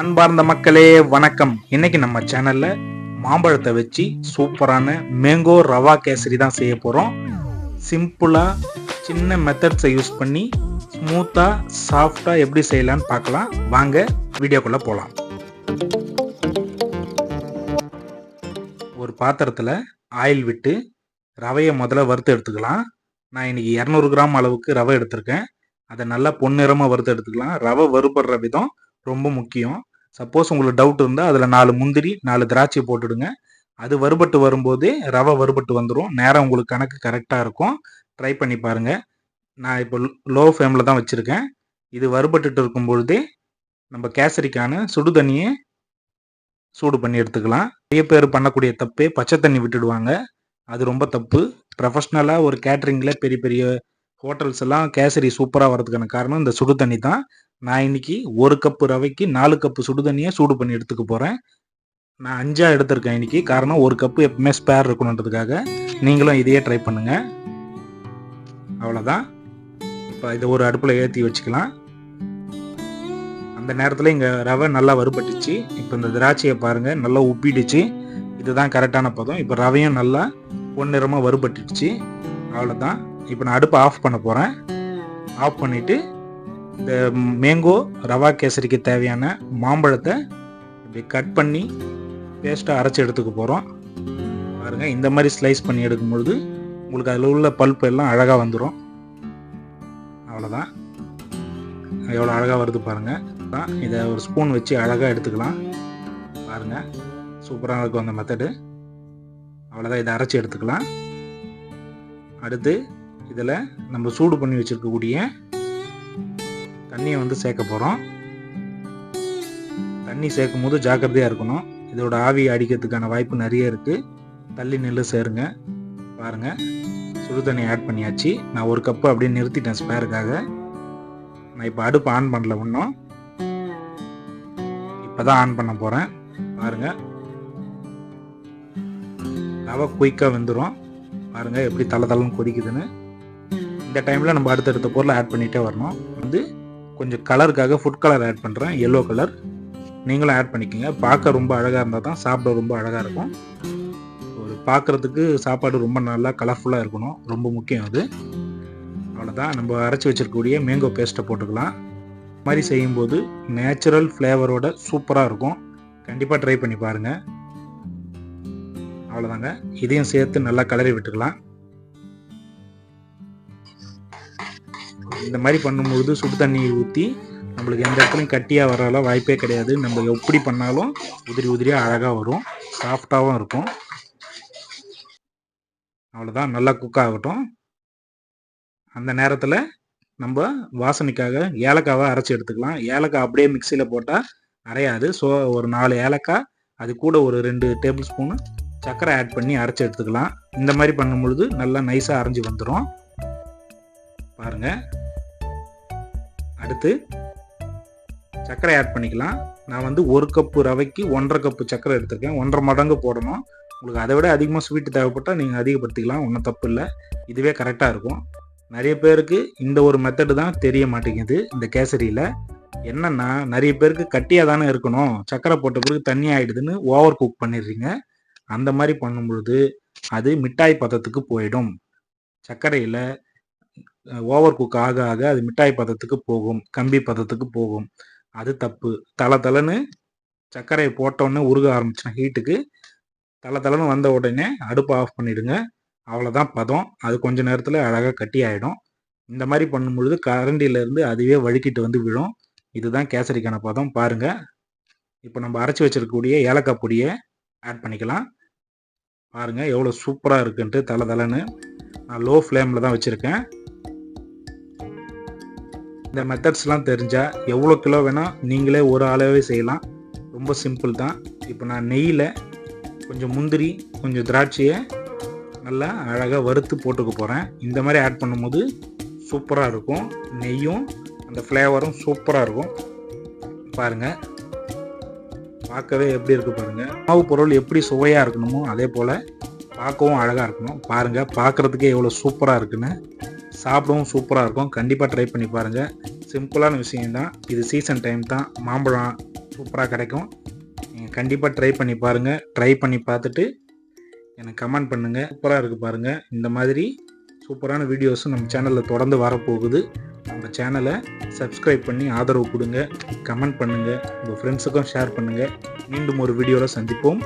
அன்பார்ந்த மக்களே வணக்கம். இன்னைக்கு நம்ம சேனல்ல மாம்பழத்தை வச்சு சூப்பரான மேங்கோ ரவா கேசரி தான் செய்ய போறோம். சிம்பிளா சின்ன மெத்தட்ஸை யூஸ் பண்ணி ஸ்மூத்தா சாஃப்டா எப்படி செய்யலாம்னு பார்க்கலாம். வாங்க வீடியோக்குள்ள போகலாம் ஒரு பாத்திரத்துல ஆயில் விட்டு ரவையை முதல்ல வறுத்து எடுத்துக்கலாம். நான் இன்னைக்கு இரநூறு கிராம் அளவுக்கு ரவை எடுத்திருக்கேன். அதை நல்லா பொன்னிறமாக வறுத்து எடுத்துக்கலாம். ரவை வறுபடுற விதம் ரொம்ப முக்கியம். சப்போஸ் உங்களுக்கு டவுட் இருந்தால் அதில் நாலு முந்திரி நாலு திராட்சை போட்டுடுங்க. அது வறுபட்டு வரும்போதே ரவை வறுபட்டு வந்துடும் நேரம் உங்களுக்கு கணக்கு கரெக்டாக இருக்கும். ட்ரை பண்ணி பாருங்க. நான் இப்போ லோ ஃப்ளேமில் தான் வச்சுருக்கேன். இது வறுபட்டுட்டு இருக்கும் பொழுதே நம்ம கேசரிக்கான சுடு தண்ணியை சூடு பண்ணி எடுத்துக்கலாம். நிறைய பேர் பண்ணக்கூடிய தப்பே பச்சை தண்ணி விட்டுடுவாங்க. அது ரொம்ப தப்பு. ப்ரொஃபஷ்னலாக ஒரு கேட்ரிங்கில் பெரிய பெரிய ஹோட்டல்ஸ் எல்லாம் கேசரி சூப்பராக வரதுக்கான காரணம் இந்த சுடு தண்ணி தான். நான் இன்னைக்கு ஒரு கப்பு ரவைக்கு நாலு கப்பு சுடு தண்ணியை சூடு பண்ணி எடுத்துக்க போகிறேன் நான் அஞ்சா எடுத்திருக்கேன் இன்னைக்கு. காரணம் ஒரு கப்பு எப்பவுமே ஸ்பேர் இருக்கணுன்றதுக்காக நீங்களும் இதையே ட்ரை பண்ணுங்க. அவ்வளோதான் இப்போ இதை ஒரு அடுப்பில் ஏற்றி வச்சுக்கலாம். அந்த நேரத்தில் இங்கே ரவை நல்லா வறுபட்டுச்சு. இப்போ இந்த திராட்சையை பாருங்கள் நல்லா உப்பிடுச்சு. இதுதான் கரெக்டான பதம். இப்போ ரவையும் நல்லா பொன்னிறமாக வறுபட்டுடுச்சு. அவ்வளோதான் இப்போ நான் அடுப்பை ஆஃப் பண்ண போகிறேன் ஆஃப் பண்ணிவிட்டு இந்த மேங்கோ ரவா கேசரிக்கு தேவையான மாம்பழத்தை இப்படி கட் பண்ணி பேஸ்ட்டாக அரைச்சி எடுத்துக்க போகிறோம் பாருங்கள் இந்த மாதிரி ஸ்லைஸ் பண்ணி எடுக்கும் பொழுது உங்களுக்கு அதில் உள்ள பல்ப் எல்லாம் அழகாக வந்துடும் அவ்வளோதான் எவ்வளோ அழகாக வருது பாருங்கள் இதை ஒரு ஸ்பூன் வச்சு அழகாக எடுத்துக்கலாம். பாருங்கள் சூப்பராக இருக்கும் அந்த மெத்தடு அவ்வளோதான் இதை அரைச்சி எடுத்துக்கலாம். அடுத்து இதில் நம்ம சூடு பண்ணி வச்சுருக்கக்கூடிய தண்ணியை வந்து சேர்க்க போகிறோம் தண்ணி சேர்க்கும் போது ஜாக்கிரதையாக இருக்கணும். இதோட ஆவி அடிக்கிறதுக்கான வாய்ப்பு நிறைய இருக்குது தள்ளி நெல்லு சேருங்க. பாருங்கள் சுடு தண்ணி ஆட் பண்ணியாச்சு. நான் ஒரு கப்பு அப்படியே நிறுத்திட்டேன் ஸ்பேருக்காக நான் இப்போ அடுப்பு ஆன் பண்ணல ஒன்றும் இப்போ தான் ஆன் பண்ண போகிறேன் பாருங்கள் ரவை குயிக்காக வெந்துடும் பாருங்கள் எப்படி தலை தலைன்னு கொதிக்குதுன்னு. இந்த டைமில் நம்ம அடுத்தடுத்த பொருளை ஆட் பண்ணிகிட்டே வரணும். வந்து கொஞ்சம் கலருக்காக ஃபுட் கலர் ஆட் பண்ணுறேன் எல்லோ கலர் நீங்களும் ஆட் பண்ணிக்கோங்க. பார்க்க ரொம்ப அழகாக இருந்தால் தான் சாப்பிட ரொம்ப அழகாக இருக்கும். ஒரு பார்க்குறதுக்கு சாப்பாடு ரொம்ப நல்லா கலர்ஃபுல்லாக இருக்கணும். ரொம்ப முக்கியம் அது. அவ்வளோதான் நம்ம அரைச்சி வச்சிருக்கக்கூடிய மேங்கோ பேஸ்ட்டை போட்டுக்கலாம். இது மாதிரி செய்யும்போது நேச்சுரல் ஃப்ளேவரோட சூப்பராக இருக்கும். கண்டிப்பாக ட்ரை பண்ணி பாருங்கள் அவ்வளோதாங்க இதையும் சேர்த்து நல்லா கலரி விட்டுக்கலாம். இந்த மாதிரி பண்ணும்பொழுது சுடு தண்ணியை ஊற்றி நம்மளுக்கு எந்த இடத்துலையும் கட்டியாக வரலாம் வாய்ப்பே கிடையாது. நம்ம எப்படி பண்ணாலும் உதிரி உதிரியாக அழகாக வரும். சாஃப்டாகவும் இருக்கும். அவ்வளோதான் நல்லா குக் ஆகட்டும். அந்த நேரத்தில் நம்ம வாசனைக்காக ஏலக்காவை அரைச்சி எடுத்துக்கலாம். ஏலக்காய் அப்படியே மிக்சியில் போட்டால் அரையாது. ஸோ ஒரு நாலு ஏலக்காய் அது கூட ஒரு ரெண்டு டேபிள் ஸ்பூனு சர்க்கரை ஆட் பண்ணி அரைச்சி எடுத்துக்கலாம். இந்த மாதிரி பண்ணும் பொழுது நல்லா நைஸாக அரைஞ்சி வந்துடும் பாருங்கள் அடுத்து சர்க்கரை ஆட் பண்ணிக்கலாம். நான் வந்து ஒரு கப்பு ரவைக்கு ஒன்றரை கப்பு சர்க்கரை எடுத்திருக்கேன். ஒன்றரை மடங்கு போடணும். உங்களுக்கு அதை விட அதிகமாக ஸ்வீட் தேவைப்பட்டால் நீங்கள் அதிகப்படுத்திக்கலாம். ஒன்றும் தப்பு இல்லை. இதுவே கரெக்டாக இருக்கும். நிறைய பேருக்கு இந்த ஒரு மெத்தடு தான் தெரிய மாட்டேங்குது இந்த கேசரியில். என்னன்னா நிறைய பேருக்கு கட்டியாக தானே இருக்கணும். சர்க்கரை போட்ட பிறகு தண்ணி ஆகிடுதுன்னு ஓவர் குக் பண்ணிடுறீங்க. அந்த மாதிரி பண்ணும்பொழுது அது மிட்டாய் பதத்துக்கு போயிடும். சர்க்கரையில் ஓவர் குக் ஆக ஆக அது மிட்டாய் பதத்துக்கு போகும் கம்பி பதத்துக்கு போகும். அது தப்பு. தலை தலைன்னு சர்க்கரையை போட்டோன்னே உருக ஆரம்பிச்சுனா ஹீட்டுக்கு. தலை தலைன்னு வந்த உடனே அடுப்பை ஆஃப் பண்ணிடுங்க. அவ்வளோதான் பதம். அது கொஞ்ச நேரத்தில் அழகாக கட்டி ஆகிடும் இந்த மாதிரி பண்ணும்பொழுது கரண்டியிலேருந்து அதுவே வழுக்கிட்டு வந்து விழும். இதுதான் கேசரிக்கான பதம். பாருங்கள் இப்போ நம்ம அரைச்சி வச்சிருக்கக்கூடிய ஏலக்காய் பொடியை ஆட் பண்ணிக்கலாம். பாருங்கள் எவ்வளோ சூப்பராக இருக்குன்ட்டு தலை தலைன்னு நான் லோ ஃப்ளேமில் தான் வச்சுருக்கேன். இந்த மெத்தட்ஸ்லாம் தெரிஞ்சால் எவ்வளோ கிலோ வேணால் நீங்களே ஒரு அளவே செய்யலாம். ரொம்ப சிம்பிள் தான். இப்போ நான் நெய்யில் கொஞ்சம் முந்திரி கொஞ்சம் திராட்சையை நல்லா அழகாக வறுத்து போட்டுக்க போகிறேன் இந்த மாதிரி ஆட் பண்ணும்போது சூப்பராக இருக்கும். நெய்யும் அந்த ஃப்ளேவரும் சூப்பராக இருக்கும். பாருங்கள் பார்க்கவே எப்படி இருக்கு பாருங்கள் மாவு பொருள் எப்படி சுவையாக இருக்கணுமோ அதே போல் பார்க்கவும் அழகாக இருக்கணும். பாருங்கள் பார்க்குறதுக்கே எவ்வளோ சூப்பராக இருக்குன்னு. சாப்பிடவும் சூப்பராக இருக்கும். கண்டிப்பாக ட்ரை பண்ணி பாருங்கள் சிம்பிளான விஷயம்தான். இது சீசன் டைம் தான். மாம்பழம் சூப்பராக கிடைக்கும். நீங்கள் கண்டிப்பாக ட்ரை பண்ணி பாருங்கள் ட்ரை பண்ணி பார்த்துட்டு எனக்கு கமெண்ட் பண்ணுங்கள் சூப்பராக இருக்குது பாருங்கள் இந்த மாதிரி சூப்பரான வீடியோஸும் நம்ம சேனலில் தொடர்ந்து வரப்போகுது. நம்ம சேனலை சப்ஸ்கிரைப் பண்ணி ஆதரவு கொடுங்க. கமெண்ட் பண்ணுங்கள் உங்கள் ஃப்ரெண்ட்ஸுக்கும் ஷேர் பண்ணுங்கள் மீண்டும் ஒரு வீடியோவில் சந்திப்போம்.